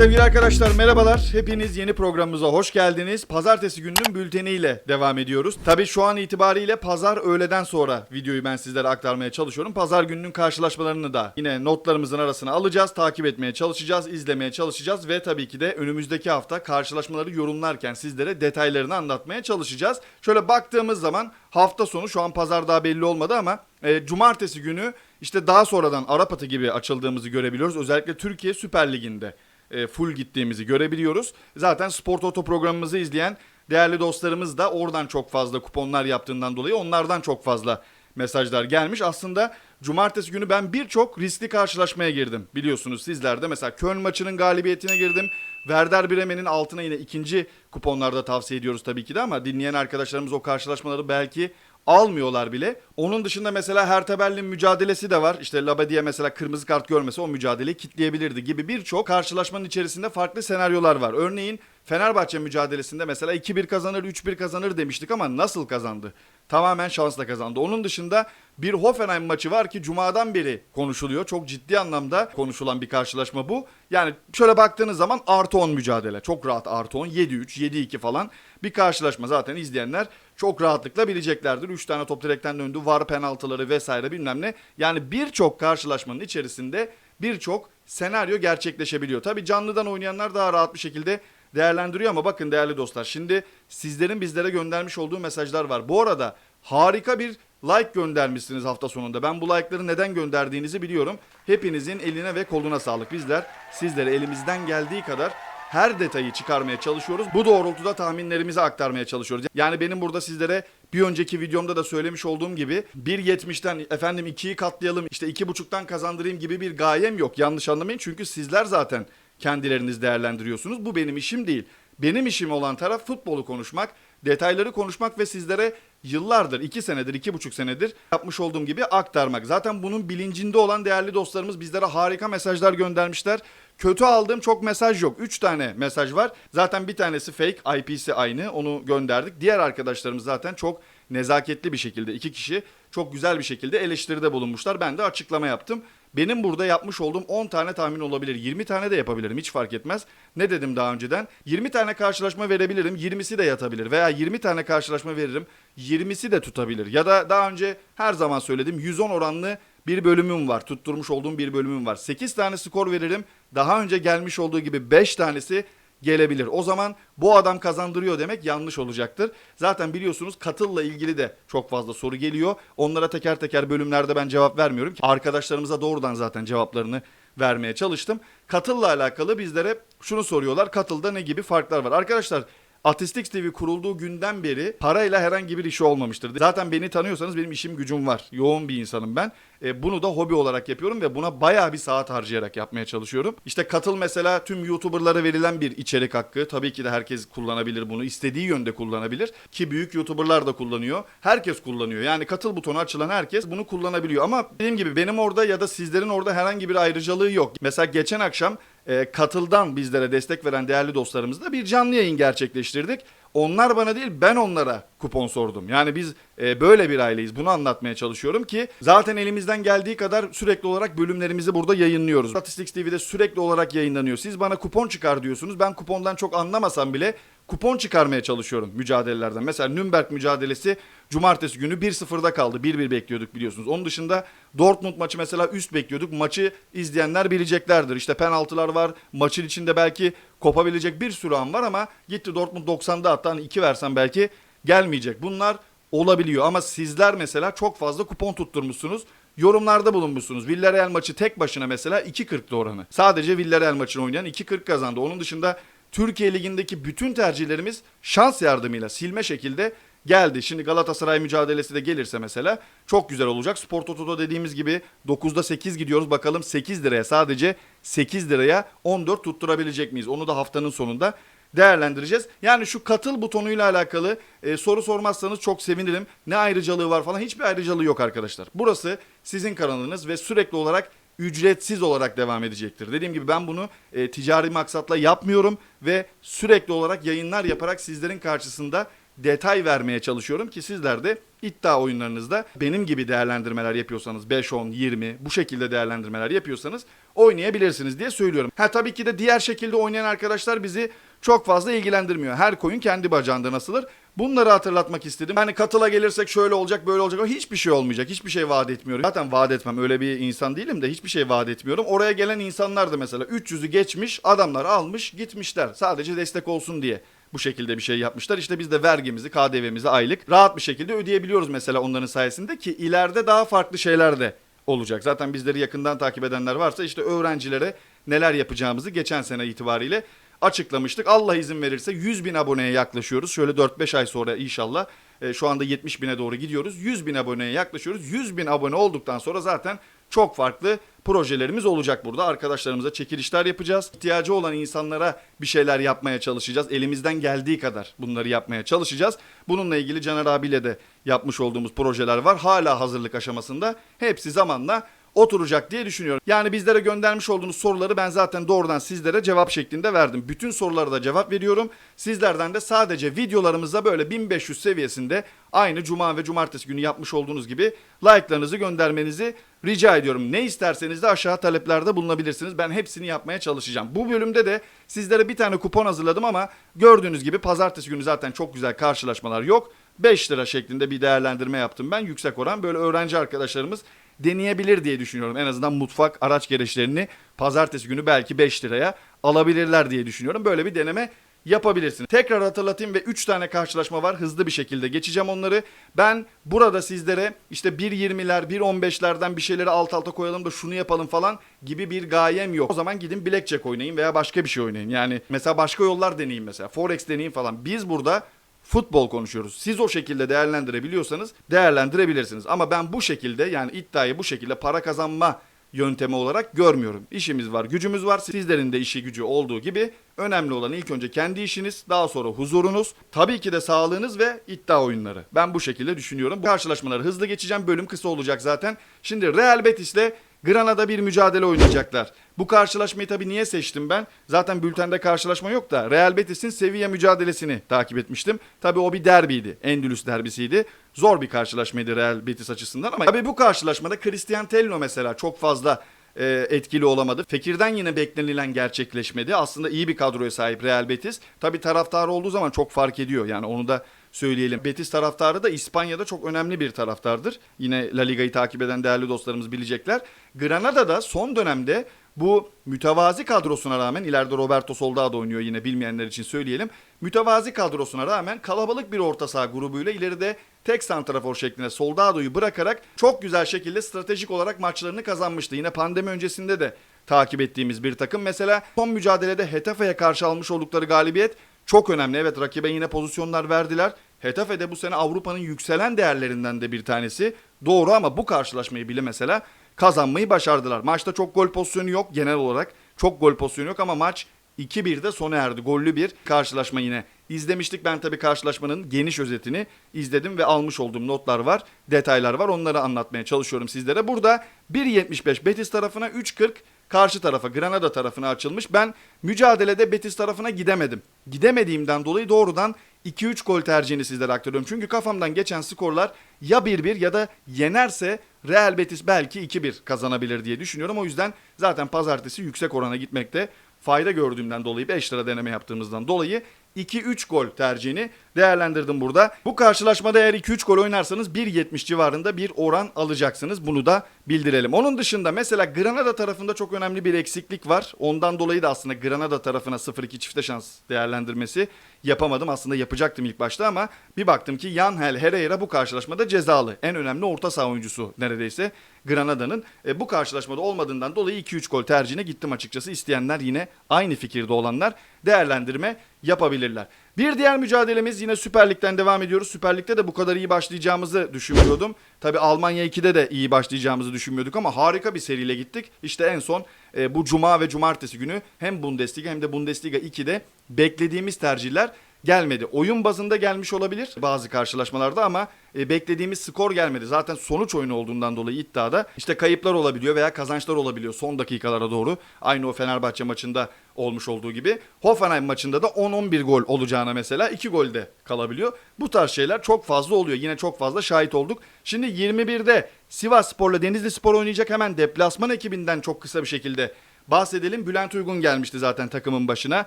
Sevgili arkadaşlar merhabalar. Hepiniz yeni programımıza hoş geldiniz. Pazartesi gününün bülteniyle devam ediyoruz. Tabii şu an itibariyle pazar öğleden sonra videoyu ben sizlere aktarmaya çalışıyorum. Pazar gününün karşılaşmalarını da yine notlarımızın arasına alacağız. Takip etmeye çalışacağız, izlemeye çalışacağız ve tabii ki de önümüzdeki hafta karşılaşmaları yorumlarken sizlere detaylarını anlatmaya çalışacağız. Şöyle baktığımız zaman hafta sonu şu an pazar daha belli olmadı ama e, cumartesi günü işte daha sonradan Arap atı gibi açıldığımızı görebiliyoruz. Özellikle Türkiye Süper Ligi'nde e, full gittiğimizi görebiliyoruz. Zaten Spor Toto programımızı izleyen değerli dostlarımız da oradan çok fazla kuponlar yaptığından dolayı onlardan çok fazla mesajlar gelmiş. Aslında cumartesi günü ben birçok riskli karşılaşmaya girdim. Biliyorsunuz sizler de mesela Köln maçının galibiyetine girdim. Werder Bremen'in altına yine ikinci kuponlarda tavsiye ediyoruz tabii ki de ama dinleyen arkadaşlarımız o karşılaşmaları belki almıyorlar bile. Onun dışında mesela Hertha mücadelesi de var. İşte Labadia mesela kırmızı kart görmese o mücadeleyi kitleyebilirdi gibi birçok karşılaşmanın içerisinde farklı senaryolar var. Örneğin Fenerbahçe mücadelesinde mesela 2-1 kazanır, 3-1 kazanır demiştik ama nasıl kazandı? Tamamen şansla kazandı. Onun dışında bir Hoffenheim maçı var ki cumadan beri konuşuluyor. Çok ciddi anlamda konuşulan bir karşılaşma bu. Yani şöyle baktığınız zaman artı 10 mücadele. Çok rahat artı 10. 7-3, 7-2 falan bir karşılaşma. Zaten izleyenler çok rahatlıkla bileceklerdir. 3 tane top direkten döndü. Var penaltıları vesaire bilmem ne. Yani birçok karşılaşmanın içerisinde birçok senaryo gerçekleşebiliyor. Tabii canlıdan oynayanlar daha rahat bir şekilde değerlendiriyor ama bakın değerli dostlar şimdi sizlerin bizlere göndermiş olduğu mesajlar var. Bu arada harika bir like göndermişsiniz hafta sonunda. Ben bu like'ları neden gönderdiğinizi biliyorum. Hepinizin eline ve koluna sağlık. Bizler sizlere elimizden geldiği kadar her detayı çıkarmaya çalışıyoruz. Bu doğrultuda tahminlerimizi aktarmaya çalışıyoruz. Yani benim burada sizlere bir önceki videomda da söylemiş olduğum gibi 1.70'ten efendim 2'yi katlayalım işte 2.5'tan kazandırayım gibi bir gayem yok. Yanlış anlamayın çünkü sizler zaten kendileriniz değerlendiriyorsunuz. Bu benim işim değil. Benim işim olan taraf futbolu konuşmak, detayları konuşmak ve sizlere yıllardır, 2 senedir, 2,5 senedir yapmış olduğum gibi aktarmak. Zaten bunun bilincinde olan değerli dostlarımız bizlere harika mesajlar göndermişler. Kötü aldığım çok mesaj yok. 3 tane mesaj var. Zaten bir tanesi fake, IP'si aynı. Onu gönderdik. Diğer arkadaşlarımız zaten çok nezaketli bir şekilde iki kişi çok güzel bir şekilde eleştiride bulunmuşlar. Ben de açıklama yaptım. Benim burada yapmış olduğum 10 tane tahmin olabilir. 20 tane de yapabilirim hiç fark etmez. Ne dedim daha önceden? 20 tane karşılaşma verebilirim. 20'si de yatabilir. Veya 20 tane karşılaşma veririm. 20'si de tutabilir. Ya da daha önce her zaman söyledim 110 oranlı bir bölümüm var. Tutturmuş olduğum bir bölümüm var. 8 tane skor veririm. Daha önce gelmiş olduğu gibi 5 tanesi gelebilir. O zaman bu adam kazandırıyor demek yanlış olacaktır. Zaten biliyorsunuz katılla ilgili de çok fazla soru geliyor. Onlara teker teker bölümlerde ben cevap vermiyorum. Arkadaşlarımıza doğrudan zaten cevaplarını vermeye çalıştım. Katılla alakalı bizlere şunu soruyorlar. Katılda ne gibi farklar var? Arkadaşlar Atistix TV kurulduğu günden beri parayla herhangi bir işi olmamıştır. Zaten beni tanıyorsanız benim işim gücüm var. Yoğun bir insanım ben. E, bunu da hobi olarak yapıyorum ve buna bayağı bir saat harcayarak yapmaya çalışıyorum. İşte katıl mesela tüm YouTuber'lara verilen bir içerik hakkı. Tabii ki de herkes kullanabilir bunu. istediği yönde kullanabilir. Ki büyük YouTuber'lar da kullanıyor. Herkes kullanıyor. Yani katıl butonu açılan herkes bunu kullanabiliyor. Ama dediğim gibi benim orada ya da sizlerin orada herhangi bir ayrıcalığı yok. Mesela geçen akşam e, katıldan bizlere destek veren değerli dostlarımızla bir canlı yayın gerçekleştirdik. Onlar bana değil ben onlara kupon sordum. Yani biz e, böyle bir aileyiz. Bunu anlatmaya çalışıyorum ki zaten elimizden geldiği kadar sürekli olarak bölümlerimizi burada yayınlıyoruz. Statistics TV'de sürekli olarak yayınlanıyor. Siz bana kupon çıkar diyorsunuz. Ben kupondan çok anlamasam bile kupon çıkarmaya çalışıyorum mücadelelerden. Mesela Nürnberg mücadelesi cumartesi günü 1-0'da kaldı. 1-1 bekliyorduk biliyorsunuz. Onun dışında Dortmund maçı mesela üst bekliyorduk. Maçı izleyenler bileceklerdir. İşte penaltılar var. Maçın içinde belki kopabilecek bir sürü an var ama gitti Dortmund 90'da hatta hani 2 versen belki gelmeyecek. Bunlar olabiliyor ama sizler mesela çok fazla kupon tutturmuşsunuz. Yorumlarda bulunmuşsunuz. Villarreal maçı tek başına mesela 2.40'tı oranı. Sadece Villarreal maçını oynayan 2.40 kazandı. Onun dışında Türkiye Ligi'ndeki bütün tercihlerimiz şans yardımıyla silme şekilde geldi. Şimdi Galatasaray mücadelesi de gelirse mesela çok güzel olacak. Spor Toto'da dediğimiz gibi 9'da 8 gidiyoruz. Bakalım 8 liraya sadece 8 liraya 14 tutturabilecek miyiz? Onu da haftanın sonunda değerlendireceğiz. Yani şu katıl butonuyla alakalı e, soru sormazsanız çok sevinirim. Ne ayrıcalığı var falan hiçbir ayrıcalığı yok arkadaşlar. Burası sizin kanalınız ve sürekli olarak ücretsiz olarak devam edecektir. Dediğim gibi ben bunu e, ticari maksatla yapmıyorum ve sürekli olarak yayınlar yaparak sizlerin karşısında detay vermeye çalışıyorum ki sizler de iddia oyunlarınızda benim gibi değerlendirmeler yapıyorsanız 5, 10, 20 bu şekilde değerlendirmeler yapıyorsanız oynayabilirsiniz diye söylüyorum. Ha tabii ki de diğer şekilde oynayan arkadaşlar bizi çok fazla ilgilendirmiyor. Her koyun kendi bacağından asılır. Bunları hatırlatmak istedim. Hani katıla gelirsek şöyle olacak böyle olacak. Hiçbir şey olmayacak. Hiçbir şey vaat etmiyorum. Zaten vaat etmem. Öyle bir insan değilim de hiçbir şey vaat etmiyorum. Oraya gelen insanlar da mesela 300'ü geçmiş adamlar almış gitmişler. Sadece destek olsun diye bu şekilde bir şey yapmışlar. İşte biz de vergimizi, KDV'mizi aylık rahat bir şekilde ödeyebiliyoruz mesela onların sayesinde ki ileride daha farklı şeyler de olacak. Zaten bizleri yakından takip edenler varsa işte öğrencilere neler yapacağımızı geçen sene itibariyle açıklamıştık. Allah izin verirse 100 bin aboneye yaklaşıyoruz. Şöyle 4-5 ay sonra inşallah e, şu anda 70 bine doğru gidiyoruz. 100 bin aboneye yaklaşıyoruz. 100 bin abone olduktan sonra zaten çok farklı projelerimiz olacak burada. Arkadaşlarımıza çekilişler yapacağız. İhtiyacı olan insanlara bir şeyler yapmaya çalışacağız. Elimizden geldiği kadar bunları yapmaya çalışacağız. Bununla ilgili Caner abiyle de yapmış olduğumuz projeler var. Hala hazırlık aşamasında. Hepsi zamanla oturacak diye düşünüyorum. Yani bizlere göndermiş olduğunuz soruları ben zaten doğrudan sizlere cevap şeklinde verdim. Bütün sorulara da cevap veriyorum. Sizlerden de sadece videolarımıza böyle 1500 seviyesinde aynı cuma ve cumartesi günü yapmış olduğunuz gibi like'larınızı göndermenizi rica ediyorum. Ne isterseniz de aşağı taleplerde bulunabilirsiniz. Ben hepsini yapmaya çalışacağım. Bu bölümde de sizlere bir tane kupon hazırladım ama gördüğünüz gibi pazartesi günü zaten çok güzel karşılaşmalar yok. 5 lira şeklinde bir değerlendirme yaptım ben. Yüksek oran böyle öğrenci arkadaşlarımız deneyebilir diye düşünüyorum. En azından mutfak araç gereçlerini pazartesi günü belki 5 liraya alabilirler diye düşünüyorum. Böyle bir deneme yapabilirsiniz. Tekrar hatırlatayım ve 3 tane karşılaşma var. Hızlı bir şekilde geçeceğim onları. Ben burada sizlere işte 1.20'ler, 1.15'lerden bir şeyleri alt alta koyalım da şunu yapalım falan gibi bir gayem yok. O zaman gidin blackjack oynayın veya başka bir şey oynayın. Yani mesela başka yollar deneyin mesela. Forex deneyin falan. Biz burada futbol konuşuyoruz. Siz o şekilde değerlendirebiliyorsanız değerlendirebilirsiniz. Ama ben bu şekilde yani iddiayı bu şekilde para kazanma yöntemi olarak görmüyorum. İşimiz var, gücümüz var. Sizlerin de işi gücü olduğu gibi önemli olan ilk önce kendi işiniz, daha sonra huzurunuz, tabii ki de sağlığınız ve iddia oyunları. Ben bu şekilde düşünüyorum. Bu karşılaşmaları hızlı geçeceğim. Bölüm kısa olacak zaten. Şimdi Real Betis'le Granada bir mücadele oynayacaklar. Bu karşılaşmayı tabii niye seçtim ben? Zaten bültende karşılaşma yok da Real Betis'in Sevilla mücadelesini takip etmiştim. Tabii o bir derbiydi. Endülüs derbisiydi. Zor bir karşılaşmaydı Real Betis açısından ama tabii bu karşılaşmada Christian Tello mesela çok fazla e, etkili olamadı. Fekir'den yine beklenilen gerçekleşmedi. Aslında iyi bir kadroya sahip Real Betis. Tabii taraftarı olduğu zaman çok fark ediyor. Yani onu da söyleyelim. Betis taraftarı da İspanya'da çok önemli bir taraftardır. Yine La Liga'yı takip eden değerli dostlarımız bilecekler. Granada'da son dönemde bu mütevazi kadrosuna rağmen ileride Roberto Soldado oynuyor yine bilmeyenler için söyleyelim. Mütevazi kadrosuna rağmen kalabalık bir orta saha grubuyla ileride tek santrafor şeklinde Soldado'yu bırakarak çok güzel şekilde stratejik olarak maçlarını kazanmıştı. Yine pandemi öncesinde de takip ettiğimiz bir takım. Mesela son mücadelede Hetafe'ye karşı almış oldukları galibiyet çok önemli. Evet rakibe yine pozisyonlar verdiler. Hetafe de bu sene Avrupa'nın yükselen değerlerinden de bir tanesi. Doğru ama bu karşılaşmayı bile mesela kazanmayı başardılar. Maçta çok gol pozisyonu yok genel olarak. Çok gol pozisyonu yok ama maç 2-1'de sona erdi. Gollü bir karşılaşma yine. İzlemiştik ben tabii karşılaşmanın geniş özetini izledim ve almış olduğum notlar var, detaylar var. Onları anlatmaya çalışıyorum sizlere. Burada 1.75 Betis tarafına 3.40 karşı tarafa Granada tarafına açılmış. Ben mücadelede Betis tarafına gidemedim. Gidemediğimden dolayı doğrudan 2-3 gol tercihini sizlere aktarıyorum. Çünkü kafamdan geçen skorlar ya 1-1 ya da yenerse Real Betis belki 2-1 kazanabilir diye düşünüyorum. O yüzden zaten pazartesi yüksek orana gitmekte fayda gördüğümden dolayı 5 lira deneme yaptığımızdan dolayı 2-3 gol tercihini değerlendirdim burada. Bu karşılaşmada eğer 2-3 gol oynarsanız 1.70 civarında bir oran alacaksınız. Bunu da bildirelim. Onun dışında mesela Granada tarafında çok önemli bir eksiklik var. Ondan dolayı da aslında Granada tarafına 0-2 çifte şans değerlendirmesi yapamadım. Aslında yapacaktım ilk başta ama bir baktım ki Yanhel Herrera bu karşılaşmada cezalı. En önemli orta saha oyuncusu neredeyse Granada'nın. E, bu karşılaşmada olmadığından dolayı 2-3 gol tercihine gittim açıkçası. İsteyenler yine aynı fikirde olanlar değerlendirme yapabilirler. Bir diğer mücadelemiz yine Süper Lig'den devam ediyoruz. Süper Lig'de de bu kadar iyi başlayacağımızı düşünmüyordum. Tabi Almanya 2'de de iyi başlayacağımızı düşünmüyorduk ama harika bir seriyle gittik. İşte en son e, bu cuma ve cumartesi günü hem Bundesliga hem de Bundesliga 2'de beklediğimiz tercihler gelmedi. Oyun bazında gelmiş olabilir bazı karşılaşmalarda ama e, beklediğimiz skor gelmedi. Zaten sonuç oyunu olduğundan dolayı iddiada işte kayıplar olabiliyor veya kazançlar olabiliyor son dakikalara doğru. Aynı o Fenerbahçe maçında olmuş olduğu gibi. Hoffenheim maçında da 10-11 gol olacağına mesela 2 golde kalabiliyor. Bu tarz şeyler çok fazla oluyor. Yine çok fazla şahit olduk. Şimdi 21'de Sivas Spor'la Denizli Spor oynayacak hemen deplasman ekibinden çok kısa bir şekilde bahsedelim. Bülent Uygun gelmişti zaten takımın başına.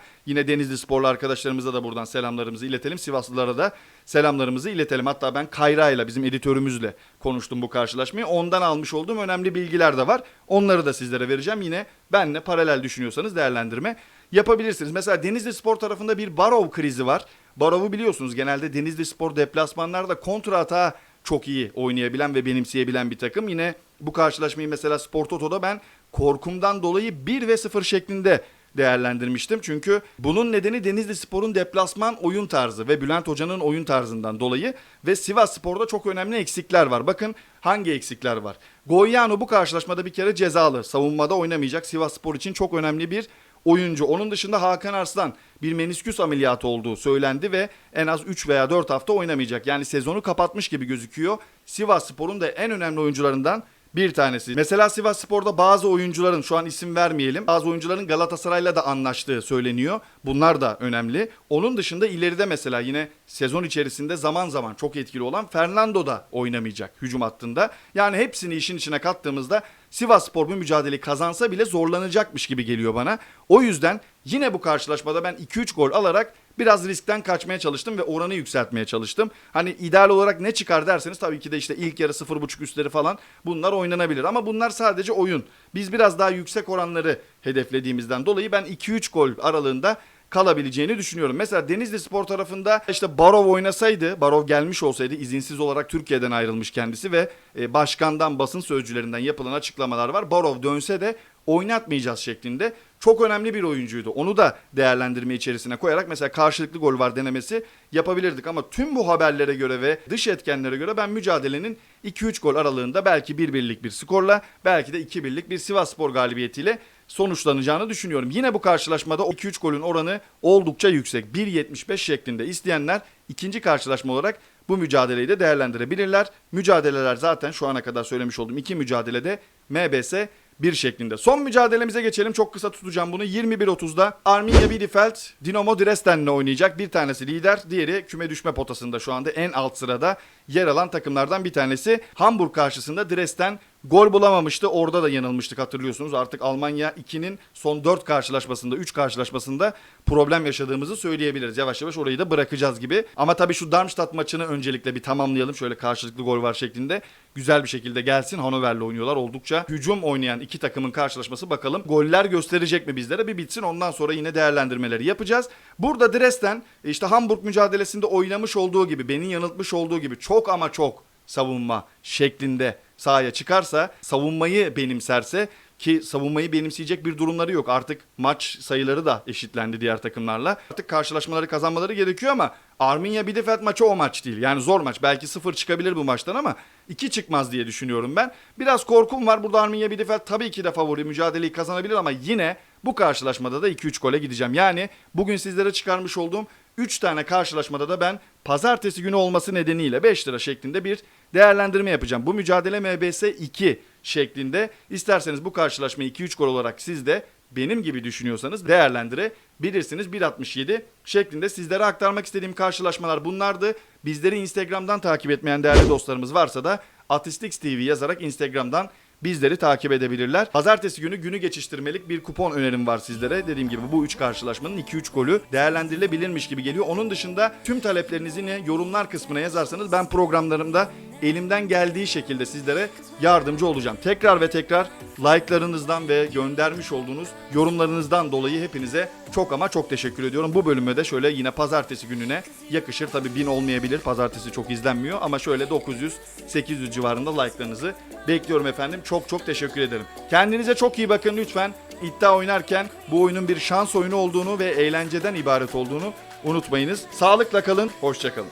Yine Denizli Sporlu arkadaşlarımıza da buradan selamlarımızı iletelim. Sivaslılara da selamlarımızı iletelim. Hatta ben Kayra ile bizim editörümüzle konuştum bu karşılaşmayı. Ondan almış olduğum önemli bilgiler de var. Onları da sizlere vereceğim. Yine benle paralel düşünüyorsanız değerlendirme yapabilirsiniz. Mesela Denizli Spor tarafında bir Barov krizi var. Barov'u biliyorsunuz genelde Denizli Spor deplasmanlarda kontra atağa çok iyi oynayabilen ve benimseyebilen bir takım. Yine bu karşılaşmayı mesela Spor Toto'da ben korkumdan dolayı 1 ve 0 şeklinde değerlendirmiştim. Çünkü bunun nedeni Denizli Spor'un deplasman oyun tarzı ve Bülent Hoca'nın oyun tarzından dolayı ve Sivas Spor'da çok önemli eksikler var. Bakın hangi eksikler var? Goyano bu karşılaşmada bir kere cezalı. Savunmada oynamayacak. Sivas Spor için çok önemli bir oyuncu. Onun dışında Hakan Arslan bir menisküs ameliyatı olduğu söylendi ve en az 3 veya 4 hafta oynamayacak. Yani sezonu kapatmış gibi gözüküyor. Sivas Spor'un da en önemli oyuncularından bir tanesi. Mesela Sivas Spor'da bazı oyuncuların şu an isim vermeyelim. Bazı oyuncuların Galatasaray'la da anlaştığı söyleniyor. Bunlar da önemli. Onun dışında ileride mesela yine sezon içerisinde zaman zaman çok etkili olan Fernando da oynamayacak hücum hattında. Yani hepsini işin içine kattığımızda Sivas Spor bu mücadeleyi kazansa bile zorlanacakmış gibi geliyor bana. O yüzden yine bu karşılaşmada ben 2-3 gol alarak biraz riskten kaçmaya çalıştım ve oranı yükseltmeye çalıştım. Hani ideal olarak ne çıkar derseniz tabii ki de işte ilk yarı 0.5 üstleri falan bunlar oynanabilir. Ama bunlar sadece oyun. Biz biraz daha yüksek oranları hedeflediğimizden dolayı ben 2-3 gol aralığında kalabileceğini düşünüyorum. Mesela Denizli Spor tarafında işte Barov oynasaydı, Barov gelmiş olsaydı izinsiz olarak Türkiye'den ayrılmış kendisi ve e, başkandan basın sözcülerinden yapılan açıklamalar var. Barov dönse de oynatmayacağız şeklinde çok önemli bir oyuncuydu. Onu da değerlendirme içerisine koyarak mesela karşılıklı gol var denemesi yapabilirdik ama tüm bu haberlere göre ve dış etkenlere göre ben mücadelenin 2-3 gol aralığında belki 1-1'lik bir skorla belki de 2-1'lik bir Sivas Spor galibiyetiyle sonuçlanacağını düşünüyorum. Yine bu karşılaşmada o 2-3 golün oranı oldukça yüksek. 1.75 şeklinde isteyenler ikinci karşılaşma olarak bu mücadeleyi de değerlendirebilirler. Mücadeleler zaten şu ana kadar söylemiş olduğum iki mücadelede MBS bir şeklinde. Son mücadelemize geçelim. Çok kısa tutacağım bunu. 21.30'da Arminia Bielefeld Dinamo Dresden'le oynayacak. Bir tanesi lider, diğeri küme düşme potasında şu anda en alt sırada yer alan takımlardan bir tanesi. Hamburg karşısında Dresden gol bulamamıştı. Orada da yanılmıştık hatırlıyorsunuz. Artık Almanya 2'nin son 4 karşılaşmasında, 3 karşılaşmasında problem yaşadığımızı söyleyebiliriz. Yavaş yavaş orayı da bırakacağız gibi. Ama tabii şu Darmstadt maçını öncelikle bir tamamlayalım. Şöyle karşılıklı gol var şeklinde. Güzel bir şekilde gelsin. Hannover'le oynuyorlar. Oldukça hücum oynayan iki takımın karşılaşması bakalım. Goller gösterecek mi bizlere? Bir bitsin. Ondan sonra yine değerlendirmeleri yapacağız. Burada Dresden işte Hamburg mücadelesinde oynamış olduğu gibi, beni yanıltmış olduğu gibi çok ama çok savunma şeklinde sahaya çıkarsa, savunmayı benimserse ki savunmayı benimseyecek bir durumları yok. Artık maç sayıları da eşitlendi diğer takımlarla. Artık karşılaşmaları kazanmaları gerekiyor ama Arminia Bielefeld maçı o maç değil. Yani zor maç. Belki sıfır çıkabilir bu maçtan ama iki çıkmaz diye düşünüyorum ben. Biraz korkum var. Burada Arminia Bielefeld tabii ki de favori mücadeleyi kazanabilir ama yine bu karşılaşmada da 2-3 gole gideceğim. Yani bugün sizlere çıkarmış olduğum 3 tane karşılaşmada da ben pazartesi günü olması nedeniyle 5 lira şeklinde bir değerlendirme yapacağım. Bu mücadele MBS 2 şeklinde. İsterseniz bu karşılaşmayı 2-3 gol olarak siz de benim gibi düşünüyorsanız değerlendirebilirsiniz. 1.67 şeklinde sizlere aktarmak istediğim karşılaşmalar bunlardı. Bizleri Instagram'dan takip etmeyen değerli dostlarımız varsa da Atistix TV yazarak Instagram'dan bizleri takip edebilirler. Pazartesi günü günü geçiştirmelik bir kupon önerim var sizlere. Dediğim gibi bu 3 karşılaşmanın 2-3 golü değerlendirilebilirmiş gibi geliyor. Onun dışında tüm taleplerinizi yine yorumlar kısmına yazarsanız ben programlarımda elimden geldiği şekilde sizlere yardımcı olacağım. Tekrar ve tekrar like'larınızdan ve göndermiş olduğunuz yorumlarınızdan dolayı hepinize çok ama çok teşekkür ediyorum. Bu bölüme de şöyle yine pazartesi gününe yakışır. Tabi 1000 olmayabilir. Pazartesi çok izlenmiyor ama şöyle 900-800 civarında like'larınızı bekliyorum efendim. Çok çok teşekkür ederim. Kendinize çok iyi bakın lütfen. İddia oynarken bu oyunun bir şans oyunu olduğunu ve eğlenceden ibaret olduğunu unutmayınız. Sağlıkla kalın, hoşçakalın.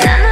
난